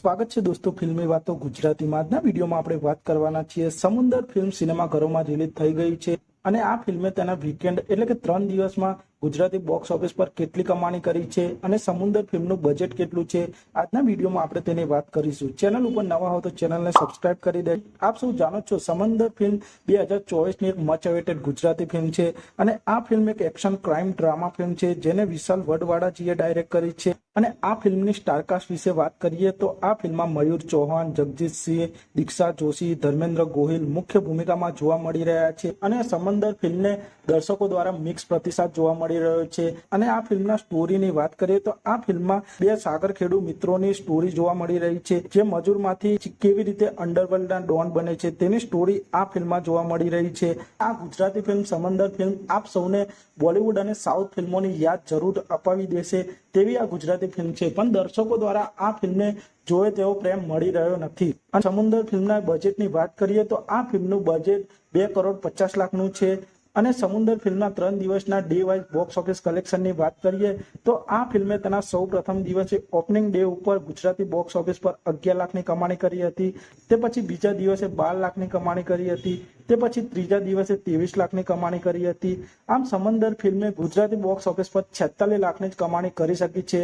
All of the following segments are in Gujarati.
સ્વાગત છે દોસ્તો, ફિલ્મી વાતો ગુજરાતીમાં. આજના વિડીયોમાં આપણે વાત કરવાના છીએ સમુદર ફિલ્મ સિનેમાઘરોમાં રિલીઝ થઈ ગઈ છે અને આ ફિલ્મે તેના વીકેન્ડ એટલે કે ત્રણ દિવસમાં ગુજરાતી બોક્સ ઓફિસ પર કેટલી કમાણી કરી છે અને સમુદર ફિલ્મનું બજેટ કેટલું છે. આજના વિડીયોમાં આપણે તેની વાત કરીશું. ચેનલ ઉપર નવા હો તો ચેનલને સબસ્ક્રાઇબ કરી દે. આપ સૌ જાણો છો, સમુદર ફિલ્મ બે હજાર ચોવીસની એક મચ અવેટેડ ગુજરાતી ફિલ્મ છે અને આ ફિલ્મ એક એક્શન ક્રાઇમ ડ્રામા ફિલ્મ છે, જેને વિશાલ વડવાડાજીએ ડાયરેક્ટ કરી છે. અને આ ફિલ્મની સ્ટારકાસ્ટ વિશે વાત કરીએ તો આ ફિલ્મમાં મયુર ચૌહાણ જગજીતસિંહ દીક્ષા જોશી, ધર્મેન્દ્ર ગોહિલ મુખ્ય ભૂમિકામાં જોવા મળી રહ્યા છે અને સમંદર ફિલ્મને દર્શકો દ્વારા મિક્સ પ્રતિસાદ જોવા મળી રહ્યો છે. અને આ ફિલ્મના સ્ટોરીની વાત કરીએ તો આ ફિલ્મમાં બે સાગરખેડુ મિત્રોની સ્ટોરી જોવા મળી રહી છે, જે મજૂરમાંથી કેવી રીતે અંડરવર્લ્ડના ડોન બને છે તેની સ્ટોરી આ ફિલ્મમાં જોવા મળી રહી છે. આ ગુજરાતી ફિલ્મ સમંદર ફિલ્મ આપ સૌને બોલિવૂડ અને સાઉથ ફિલ્મોની યાદ જરૂર અપાવી દેશે. તેવી આ ગુજરાતી ફિલ્મ છે. પણ દર્શકો દ્વારા આ ફિલ્મને જોવે તેવો પ્રેમ મળી રહ્યો નથી. અને સમુદર ફિલ્મના બજેટની વાત કરીએ તો આ ફિલ્મનું બજેટ બે કરોડ પચાસ લાખનું છે. અને સમુદર ફિલ્મના ત્રણ દિવસના ડે વાઇઝ બોક્સ ઓફિસ કલેક્શનની વાત કરીએ તો આ ફિલ્મે તેના સૌ પ્રથમ દિવસે ઓપનિંગ ડે ઉપર ગુજરાતી બોક્સ ઓફિસ પર અગિયાર લાખની કમાણી કરી હતી. તે પછી બીજા દિવસે બાર લાખની કમાણી કરી હતી. તે પછી ત્રીજા દિવસે ત્રેવીસ લાખની કમાણી કરી હતી. આમ સમંદર ફિલ્મે ગુજરાતી બોક્સ ઓફિસ પર છેતાલીસ લાખની જ કમાણી કરી શકી છે.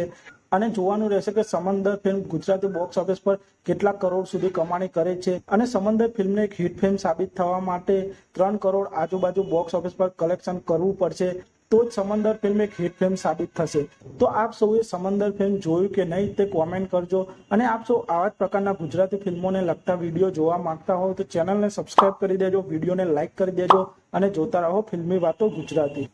અને જોવાનું રહેશે કે Samandar film Gujarati box office પર કેટલા કરોડ સુધી કમાણી કરે છે. અને સમંદર ફિલ્મને એક હિટ ફિલ્મ સાબિત થવા માટે ત્રણ કરોડ આજુબાજુ બોક્સ ઓફિસ પર કલેક્શન કરવું પડશે. તો જ સમંદર ફિલ્મ એક હિટ ફિલ્મ સાબિત થશે. તો આપ સૌએ સમંદર ફિલ્મ જોયું કે નહીં તે કોમેન્ટ કરજો. અને આપ સૌ આવા જ પ્રકારના ગુજરાતી ફિલ્મોને લગતા વીડિયો જોવા માંગતા હો તો ચેનલને સબસ્ક્રાઇબ કરી દેજો વિડીયોને લાઇક કરી દેજો અને જોતા રહો ફિલ્મી વાતો ગુજરાતી.